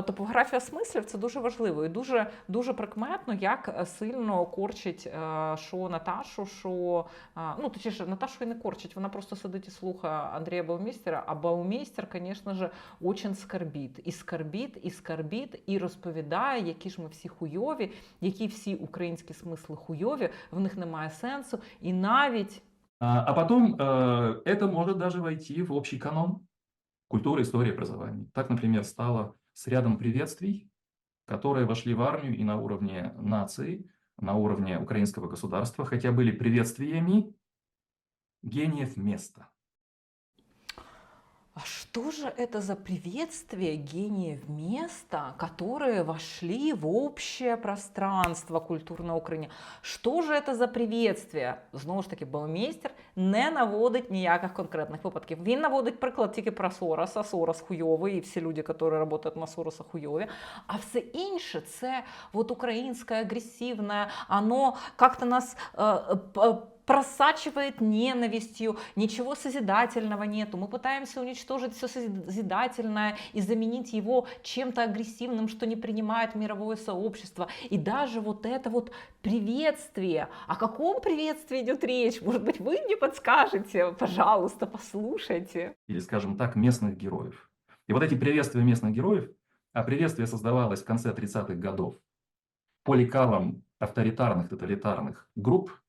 е, топографія смислів це дуже важливо і дуже дуже прикметно, як е, сильно корчить е, що Наташу, що е, ну точніше, Наташу і не корчить. Вона просто сидить і слухає Андрія Баумейстера, а Баумейстер, звісно ж, очень скарбіт. І скарбіт, і скарбіт, і розповідає, які ж ми всі хуйові, які всі українські смисли хуйові, в них немає сенсу. І навіть А, а потом э, это может даже войти в общий канон культуры, истории, образования. Так, например, стало с рядом приветствий, которые вошли в армию и на уровне нации, на уровне украинского государства, хотя были приветствиями гениев места. А что же это за приветствие гениев места, которые вошли в общее пространство культурного Украине? Що ж це за приветствие? Знову ж таки, Баумейстер не наводить ніяких конкретних випадків. Він наводить приклад тільки про Сороса. Сорос хуйовий, і всі люди, які працюють на Сороса, хуйові. А все інше це вот українське агресивне, оно как-то нас п- просачивает ненавистью, ничего созидательного нету. Мы пытаемся уничтожить все созидательное и заменить его чем-то агрессивным, что не принимает мировое сообщество. И даже вот это вот приветствие. О каком приветствии идет речь? Может быть, вы мне подскажете? Пожалуйста, послушайте. или, скажем так, местных героев. И вот эти приветствия местных героев, а приветствие создавалось в конце 30-х годов по лекалам авторитарных, тоталитарных групп,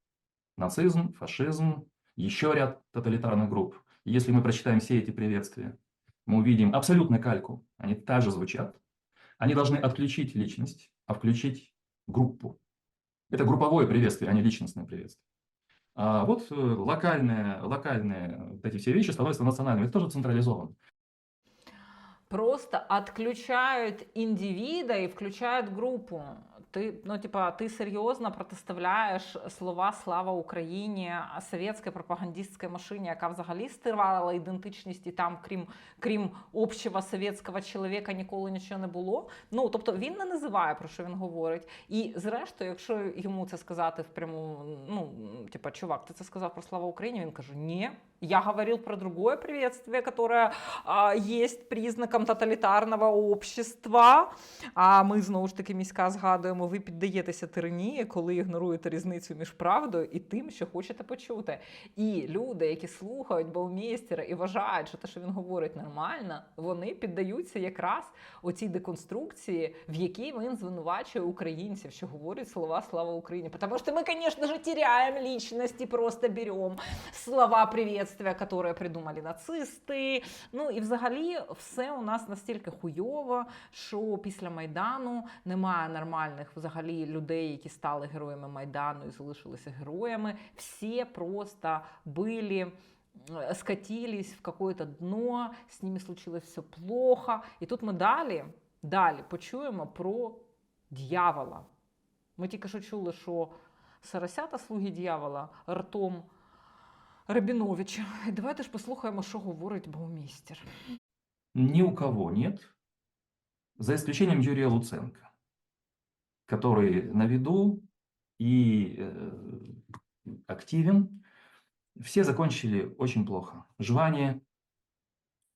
нацизм, фашизм, еще ряд тоталитарных групп. Если мы прочитаем все эти приветствия, мы увидим абсолютно кальку, они также звучат. Они должны отключить личность, а включить группу. Это групповое приветствие, а не личностное приветствие. А вот э, локальные, локальные вот эти все вещи становятся национальными. Это тоже централизовано. Просто отключают индивида и включают группу. Ти, ну, типа, ти серйозно протиставляєш слова Слава Україні совєтській пропагандистській машині, яка взагалі стирала ідентичність, і там, крім, крім общого совєтського чоловіка, ніколи нічого не було. Ну, тобто він не називає про що він говорить. І зрештою, якщо йому це сказати в прямому, ну, типа, чувак, ти це сказав про Слава Україні, він каже: Ні, я говорил про другое приветствие, которое а, есть признаком тоталітарного общества. А ми знову ж таки міська згадуємо, ви піддаєтеся тиранії, коли ігноруєте різницю між правдою і тим, що хочете почути. І люди, які слухають Баумейстера і вважають, що те, що він говорить, нормально, вони піддаються якраз оцій деконструкції, в якій він звинувачує українців, що говорять слова слава Україні. Тому що ми, звісно ж, теряємо лічність просто беремо слова приветствия, которые придумали нацисти. Ну і взагалі все у нас настільки хуйово, що після Майдану немає нормальних взагалі людей, які стали героями Майдану і залишилися героями. Всі просто були скатились в какое-то дно, з ними случилось все плохо. І тут ми далі, далі почуємо про дьявола. Ми тільки що чули, що Сарасята слуги дьявола ртом Рабіновича. І давайте ж послухаємо, що говорить Баумейстер. Ни у кого нет, за исключением Юрия Луценко, который на виду и э, активен. Все закончили очень плохо. Жване,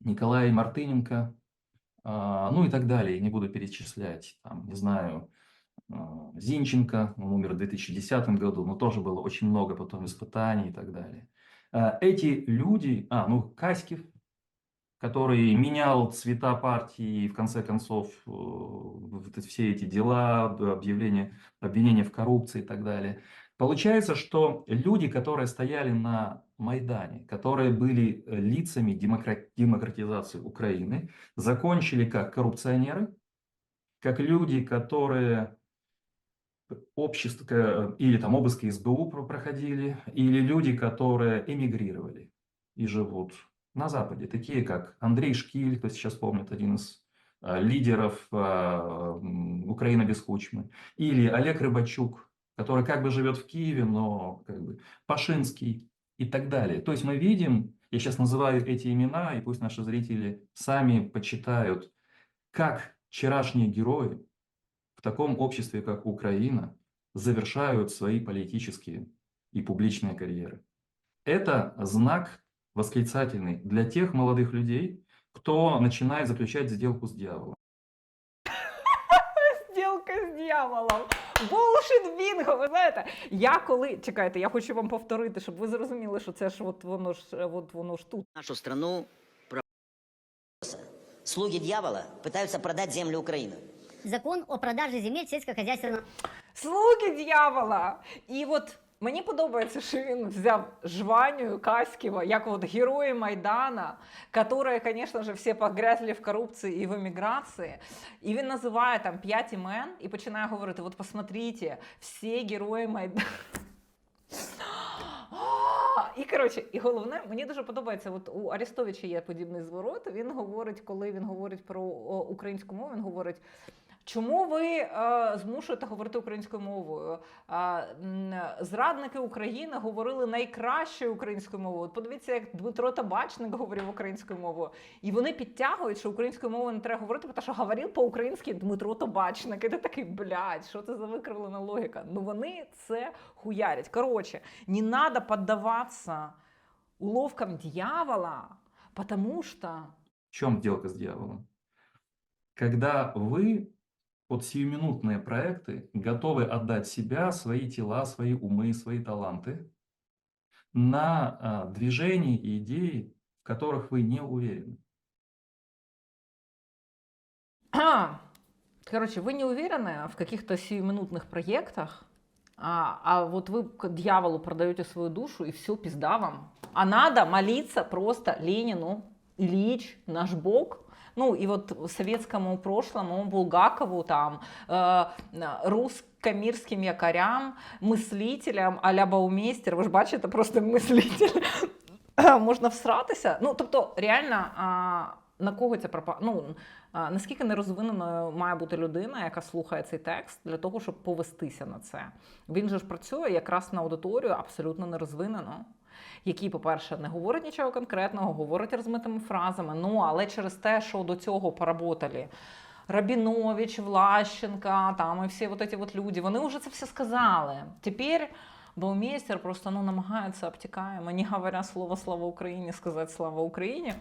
Николай Мартыненко, а, ну и так далее. Не буду перечислять. Там, не знаю, а, Зинченко, он умер в 2010 году, но тоже было очень много потом испытаний и так далее. А, Эти люди, а, ну, Каськив, который менял цвета партии и в конце концов э, все эти дела, об- объявления, обвинения в коррупции и так далее. Получается, что люди, которые стояли на Майдане, которые были э, лицами демокра- демократизации Украины, закончили как коррупционеры, как люди, которые общество э, или там обыски СБУ про- проходили, или люди, которые эмигрировали и живут на Западе, такие как Андрей Шкиль, кто сейчас помнит, один из э, лидеров э, Украины без Кучмы, или Олег Рыбачук, который как бы живет в Киеве, но как бы Пашинский и так далее. То есть мы видим, я сейчас называю эти имена, и пусть наши зрители сами почитают, как вчерашние герои в таком обществе, как Украина, завершают свои политические и публичные карьеры. Это знак восклицательный для тех молодых людей, кто начинает заключать сделку с дьяволом. Сделка з дьяволом. Bullshit bingo, ви знаєте. Я коли чекайте, я хочу вам повторити, щоб ви зрозуміли, що це ж от воно ж от воно ж тут. нашу страну про- слуги дьявола пытаются продать землю Украины. Закон о продаже земель сельскохозяйственного Слуги дьявола! І от мені подобається, що він взяв Жваню Каськіва, як от герої Майдана, которые, конечно же, всі погрязли в корупції і в еміграції. І він називає там п'ять імен і починає говорити: от посмотрите, всі герої Майдану. І коротше, і головне, мені дуже подобається. От у Арестовича є подібний зворот. Він говорить, коли він говорить про українську мову, він говорить. Чому ви е, змушуєте говорити українською мовою? Е, зрадники України говорили найкращою українською мовою. От подивіться, як Дмитро Табачник говорив українською мовою. І вони підтягують, що українською мовою не треба говорити, тому що говорив по-українськи Дмитро Табачник. І ти такий, блядь, що це за викривлена логіка? Ну вони це хуярять. Коротше, не надо поддаваться уловкам дьявола, потому что В чем сделка с дьяволом? Когда вы под сиюминутные проекты готовы отдать себя, свои тела, свои умы, свои таланты на а, движения и идеи, в которых вы не уверены. Короче, вы не уверены в каких-то сиюминутных проектах, а, а вот вы к дьяволу продаете свою душу, и все, пизда вам. А надо молиться просто Ленину, Ильич, наш Бог, ну и вот советскому прошлому, Булгакову, там, э, русско-мирским якорям, мыслителям, а-ля Баумейстер, ви ж бачите, просто мислитель, можна всратися. Ну, тобто, реально, а, на кого ця пропа... Ну, а, наскільки нерозвиненою має бути людина, яка слухає цей текст, для того, щоб повестися на це. Він же ж працює якраз на аудиторію абсолютно нерозвинену, який, по-перше, не говорить нічого конкретного, говорить розмитими фразами. Ну, але через те, що до цього поработали Рабінович, Влащенка, там і всі вот эти вот люди, вони вже це все сказали. Тепер Баумейстер просто ну, намагається обтікаємо, не говоря слово «Слава Україні», сказати «Слава Україні».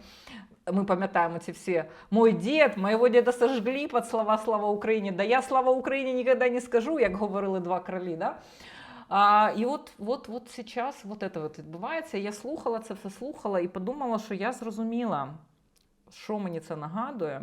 Ми пам'ятаємо ці всі «Мой дід, моєго діда сожгли під слова «Слава Україні», да я «Слава Україні» ніколи не скажу, як говорили два кролі, да? А, і от, от, от зараз вот это вот відбувається. Я слухала це все слухала і подумала, що я зрозуміла, що мені це нагадує.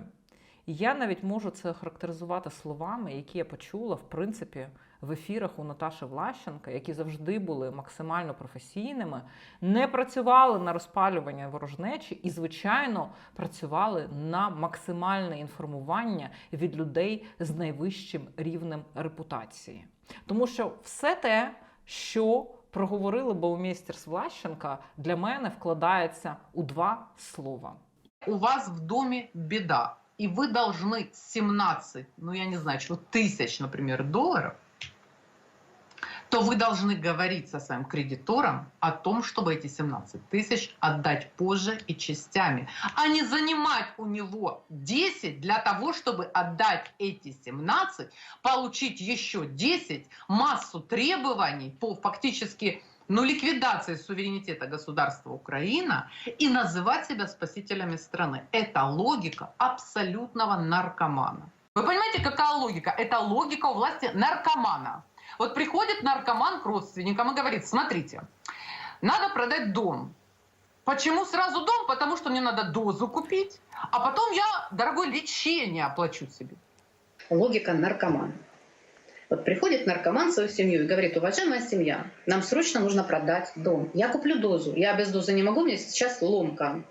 Я навіть можу це характеризувати словами, які я почула, в принципі, в ефірах у Наташі Влащенка, які завжди були максимально професійними, не працювали на розпалювання ворожнечі і, звичайно, працювали на максимальне інформування від людей з найвищим рівнем репутації. Тому що все те, що проговорили Баумейстер з Влащенка, для мене вкладається у два слова. у вас в доме беда, и вы должны 17, ну я не знаю, что тысяч, например, долларов, То вы должны говорить со своим кредитором о том, чтобы эти 17 тысяч отдать позже и частями, а не занимать у него 10 для того, чтобы отдать эти 17, получить еще 10, массу требований по фактически ну, ликвидации суверенитета государства Украина и называть себя спасителями страны. Это логика абсолютного наркомана. Вы понимаете, какая логика? Это логика у власти наркомана. Вот приходит наркоман к родственникам и говорит, смотрите, надо продать дом. Почему сразу дом? Потому что мне надо дозу купить, а потом я, дорогое, лечение оплачу себе. логика наркомана. Вот приходит наркоман в свою семью и говорит, уважаемая семья, нам срочно нужно продать дом. Я куплю дозу, я без дозы не могу, меня сейчас ломка.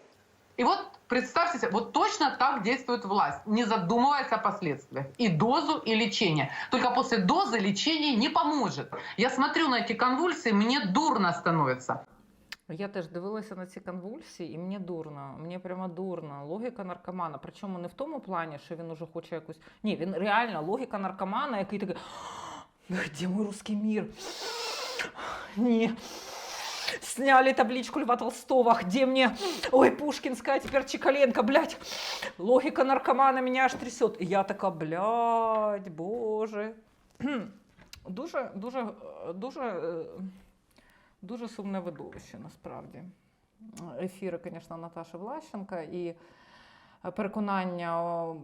И вот представьте себе, вот точно так действует власть, не задумываясь о последствиях. И дозу, и лечение. Только после дозы лечение не поможет. Я смотрю на эти конвульсии, мне дурно становится. Я теж дивилася на ці конвульсії, і мені дурно. Мені прямо дурно. Логіка наркомана. Причому не в тому плані, що він уже хоче якусь. Ні, він реально логіка наркомана, який такий. Де мой русский мир? Ні. Сняли табличку Льва Толстого. Где мне? Ой, Пушкинская, теперь Чекаленко, блядь. Логика наркомана меня аж трясет. І я така, блядь, боже. Дуже, дуже, дуже, е, дуже сумне видовище, насправді. Ефіри, звісно, Наташі Влащенка і переконання о,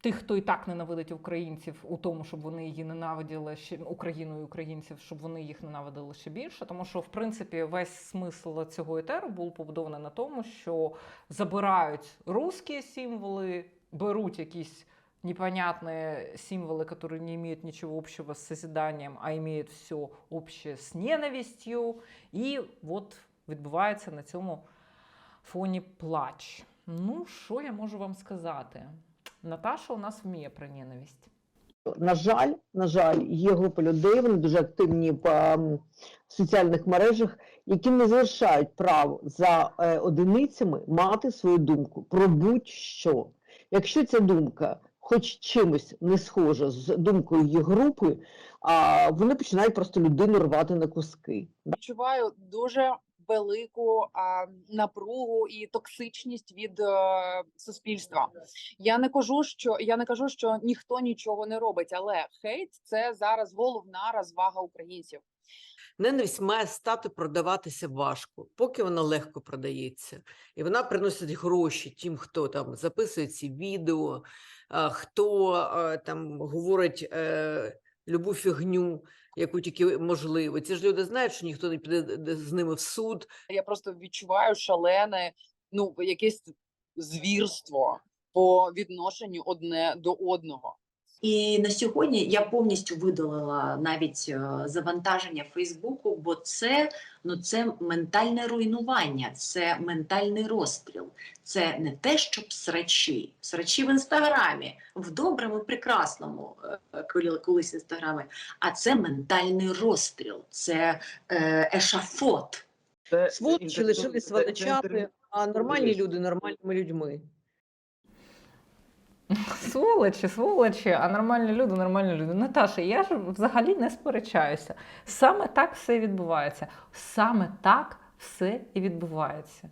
тих, хто і так ненавидить українців, у тому, щоб вони її ненавиділи ще Україну і українців, щоб вони їх ненавидили ще більше. Тому що, в принципі, весь смисл цього етеру був побудований на тому, що забирають русські символи, беруть якісь непонятные символы, которые не имеют ничего общего с созиданием, а имеют все общее з ненавистю. І от відбувається на цьому фоні плач. Ну, що я можу вам сказати? Наташа у нас вміє про ненависть. На жаль, на жаль, є група людей, вони дуже активні по м, соціальних мережах, які не залишають прав за е, одиницями мати свою думку про будь-що. Якщо ця думка хоч чимось не схожа з думкою їх групи, а вони починають просто людину рвати на куски. відчуваю дуже велику а, напругу і токсичність від е, суспільства. Я не кажу, що я не кажу, що ніхто нічого не робить, але хейт це зараз головна розвага українців. Ненависть має стати продаватися важко, поки вона легко продається, і вона приносить гроші тим, хто там записує ці відео, хто там говорить е, любу фігню, яку тільки можливо. Ці ж люди знають, що ніхто не піде з ними в суд. Я просто відчуваю шалене, ну якесь звірство по відношенню одне до одного. І на сьогодні я повністю видалила навіть е, завантаження Фейсбуку, бо це ну це ментальне руйнування, це ментальний розстріл. Це не те, щоб срачі, срачі в інстаграмі, в доброму, прекрасному е, колись інстаграмі, а це ментальний розстріл, це е, ешафот. Сволочі лишили сваточати, а нормальні люди нормальними людьми. Сволочі, сволочі, а нормальні люди, нормальні люди. Наташа, я ж взагалі не сперечаюся. Саме так все і відбувається. Саме так все і відбувається.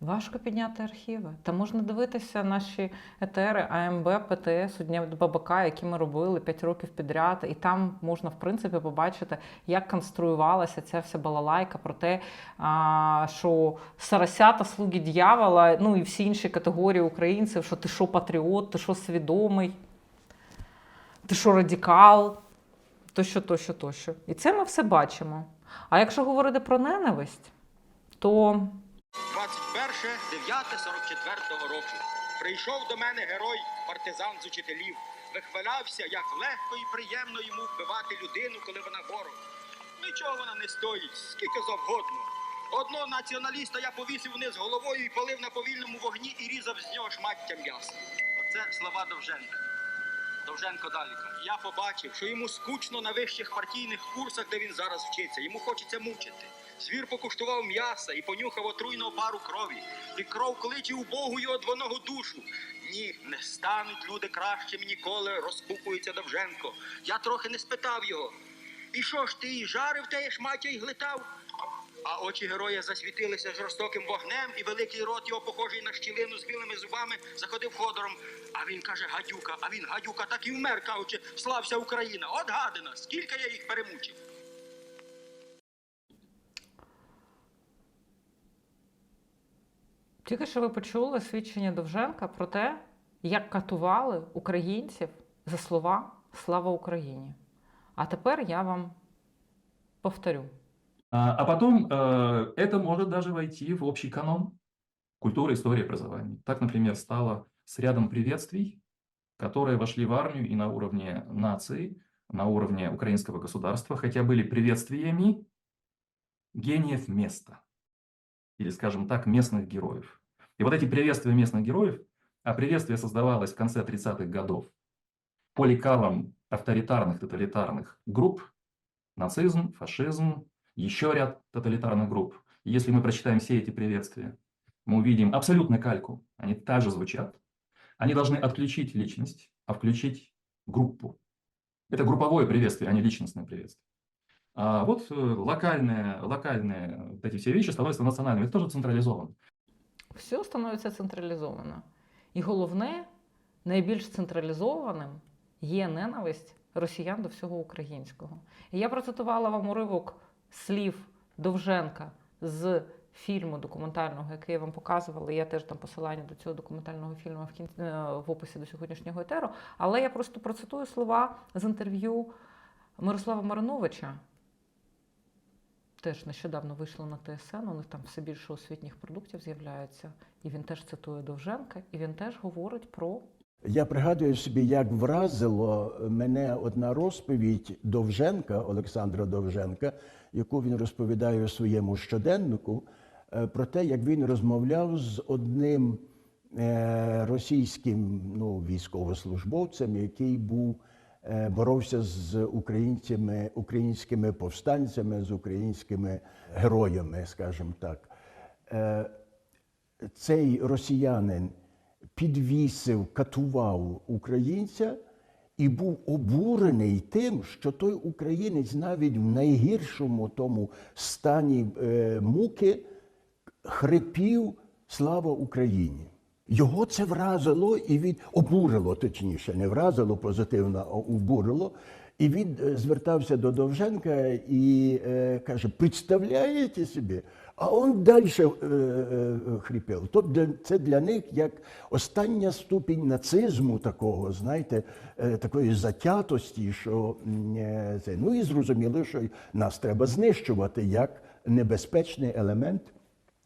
Важко підняти архіви. Та можна дивитися наші етери АМБ, ПТС, Дня Бабака, які ми робили 5 років підряд, і там можна, в принципі, побачити, як конструювалася ця вся балалайка про те, що сарасята, слуги дьявола, ну і всі інші категорії українців, що ти що патріот, ти що свідомий, ти що радикал, тощо, тощо, тощо. І це ми все бачимо. А якщо говорити про ненависть, то 21.09.44 року. Прийшов до мене герой, партизан з учителів. Вихвалявся, як легко і приємно йому вбивати людину, коли вона ворог. Нічого вона не стоїть, скільки завгодно. Одного націоналіста я повісив вниз головою і полив на повільному вогні і різав з нього шмаття м'яса. Оце слова Довженка. Довженко Даліка. Я побачив, що йому скучно на вищих партійних курсах, де він зараз вчиться. Йому хочеться мучити. Звір покуштував м'яса і понюхав отруйного пару крові. І кров кличе убогою одвоного душу. Ні, не стануть люди кращими ніколи, розкупується Довженко. Я трохи не спитав його. І що ж ти і жарив те шмаття і глитав? А очі героя засвітилися жорстоким вогнем, і великий рот його, похожий на щілину з білими зубами, заходив ходором. А він каже: гадюка, а він гадюка, так і вмер, кажучи, слався Україна. От гадина, скільки я їх перемучив. Тільки що ви почули свідчення Довженка про те, як катували українців за слова Слава Україні. А тепер я вам повторю. А, а потом э, это может даже войти в общий канон культуры, истории, образования. Так, например, стало с рядом приветствий, которые вошли в армию и на уровне нации, на уровне украинского государства, хотя были приветствиями гениев места, или, скажем так, местных героев. И вот эти приветствия местных героев, а приветствие создавалось в конце 30-х годов по лекалам авторитарных, тоталитарных групп, нацизм, фашизм, еще ряд тоталитарных групп. И Если мы прочитаем все эти приветствия, мы увидим абсолютно кальку. Они также звучат. Они должны отключить личность, а включить группу. Это групповое приветствие, а не личностное приветствие. А вот э, локальные, локальные вот эти все вещи становятся национальными. Это тоже централизовано. Все становиться централізовано. І головне, найбільш централізованим є ненависть росіян до всього українського. І я процитувала вам уривок слів Довженка з фільму документального, який я вам показувала. Я теж там посилання до цього документального фільму в кінці е, в описі до сьогоднішнього етеру. Але я просто процитую слова з інтерв'ю Мирослава Мариновича. Теж нещодавно вийшло на ТСН, у них там все більше освітніх продуктів з'являється. І він теж цитує Довженка, і він теж говорить про Я пригадую собі, як вразило мене одна розповідь Довженка, Олександра Довженка, яку він розповідає у своєму щоденнику, е, про те, як він розмовляв з одним е, російським ну, військовослужбовцем, який був боровся з українцями, українськими повстанцями, з українськими героями, скажімо так. Е, Цей росіянин підвісив, катував українця і був обурений тим, що той українець навіть в найгіршому тому стані е, муки хрипів Слава Україні. Його це вразило і він обурило, точніше, не вразило позитивно, а обурило. І він е, звертався до Довженка і е, каже: представляєте собі? А он далі е, е, хрипів. Тобто це для них як остання ступінь нацизму такого, знаєте, е, такої затятості, що е, це. Ну і зрозуміло, що нас треба знищувати як небезпечний елемент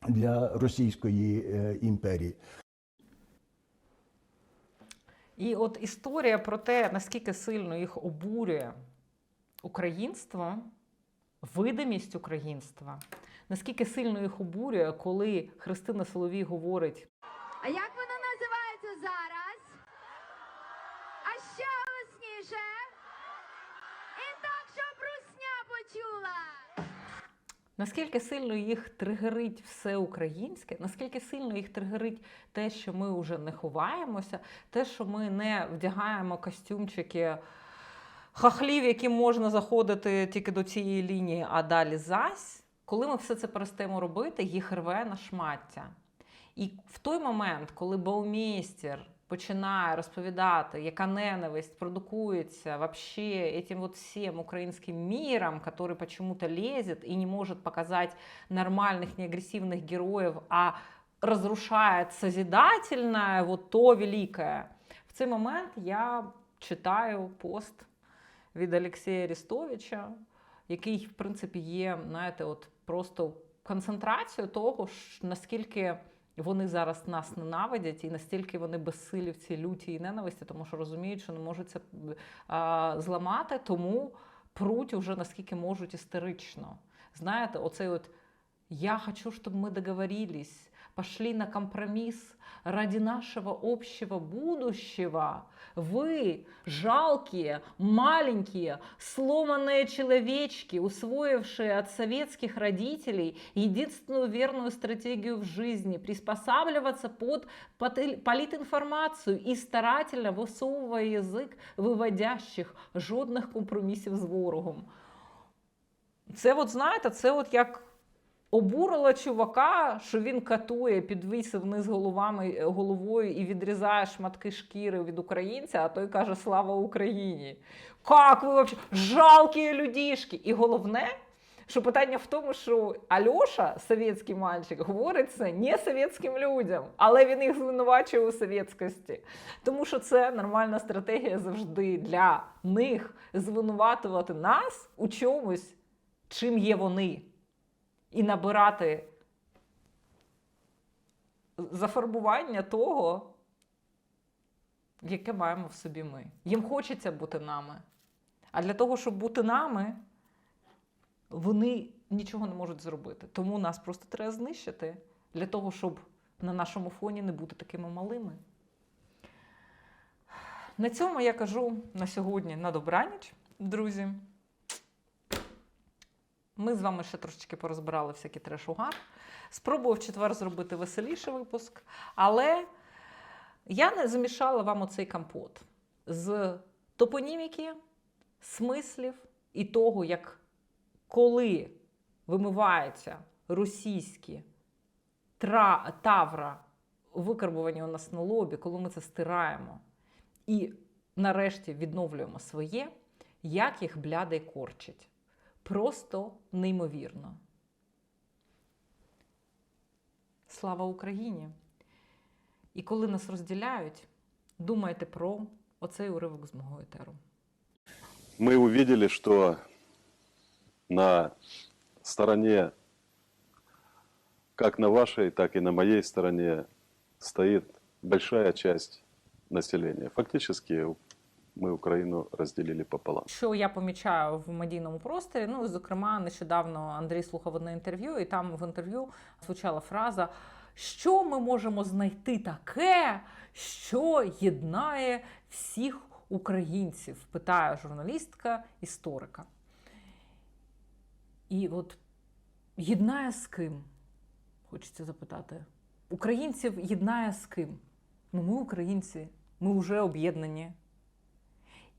для Російської е, імперії. І от історія про те, наскільки сильно їх обурює українство, видимість українства, наскільки сильно їх обурює, коли Христина Соловій говорить: А як Наскільки сильно їх тригерить все українське, наскільки сильно їх тригерить те, що ми вже не ховаємося, те, що ми не вдягаємо костюмчики хахлів, які можна заходити тільки до цієї лінії, а далі зась, коли ми все це перестаємо робити, їх рве на шмаття. І в той момент, коли Баумейстер починає розповідати, яка ненависть продукується вообще этим вот всем украинским миром, который почему-то лезет и не может показать нормальных, неагрессивных героев, а разрушает созидательное, вот то великое. В цей момент я читаю пост від Олексія Арістовича, який, в принципі, є, знаєте, от просто концентрацією того, ж, наскільки вони зараз нас ненавидять, і настільки вони безсилі в цій люті і ненависті, тому що розуміють, що не можуть це а, зламати, тому пруть уже наскільки можуть істерично. Знаєте, оцей от я хочу, щоб ми договорились, пошли на компромисс ради нашего общего будущего. Вы, жалкие, маленькие, сломанные человечки, усвоившие от советских родителей единственную верную стратегию в жизни – приспосабливаться под поти- политинформацию и старательно высовывая язык выводящих жодних компромісів з ворогом. Це, от знаєте, це от як обурило чувака, що він катує, підвісив вниз головами, головою і відрізає шматки шкіри від українця, а той каже Слава Україні. Как ви вообще? Жалкі людішки! І головне, що питання в тому, що Альоша, совєтський мальчик, говорить це не совєтським людям, але він їх звинувачує у совєтськості. Тому що це нормальна стратегія завжди для них звинуватувати нас у чомусь, чим є вони, і набирати зафарбування того, яке маємо в собі ми. Їм хочеться бути нами. А для того, щоб бути нами, вони нічого не можуть зробити. Тому нас просто треба знищити для того, щоб на нашому фоні не бути такими малими. На цьому я кажу на сьогодні на добраніч, друзі. Ми з вами ще трошечки порозбирали всякий треш-угар. Спробував четвер зробити веселіший випуск, але я не замішала вам оцей компот з топоніміки, смислів і того, як коли вимиваються російські тра, тавра, викарбувані у нас на лобі, коли ми це стираємо і нарешті відновлюємо своє, як їх бляде корчить. Просто неймовірно. Слава Україні! І коли нас розділяють, думайте про оцей уривок з мого етеру. мы увидели, что на стороне, как на вашей, так и на моей стороне, стоит большая часть населения. Фактически мы Украину разделили пополам. Що я помічаю в медійному просторі? Ну, зокрема, нещодавно Андрій слухав одне інтерв'ю, і там в інтерв'ю звучала фраза: що ми можемо знайти таке, що єднає всіх українців? питає журналістка історика. І от єднає з ким? Хочеться запитати. Українців єднає з ким? Ну, ми українці, ми вже об'єднані.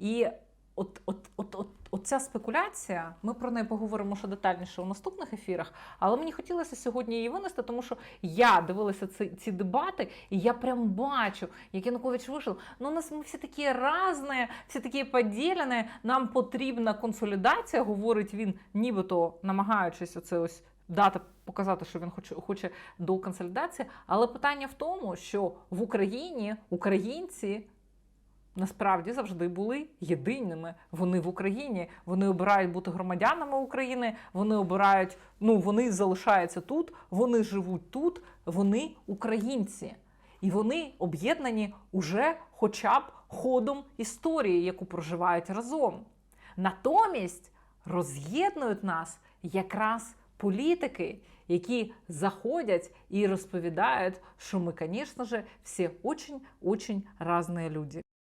І от, от, от, от, от ця спекуляція, ми про неї поговоримо ще детальніше у наступних ефірах. Але мені хотілося сьогодні її винести, тому що я дивилася ці, ці дебати, і я прям бачу, як Янукович вийшов. Ну, у нас ми всі такі різні, всі такі поділені, нам потрібна консолідація, говорить він, нібито намагаючись оце ось. Дати показати, що він хоче хоче до консолідації, але питання в тому, що в Україні українці насправді завжди були єдиними. Вони в Україні, вони обирають бути громадянами України, вони обирають, ну вони залишаються тут, вони живуть тут, вони українці. І вони об'єднані уже хоча б ходом історії, яку проживають разом. Натомість роз'єднують нас якраз політики, які заходять і розповідають, що ми, звісно ж, всі очень-очень різні люди.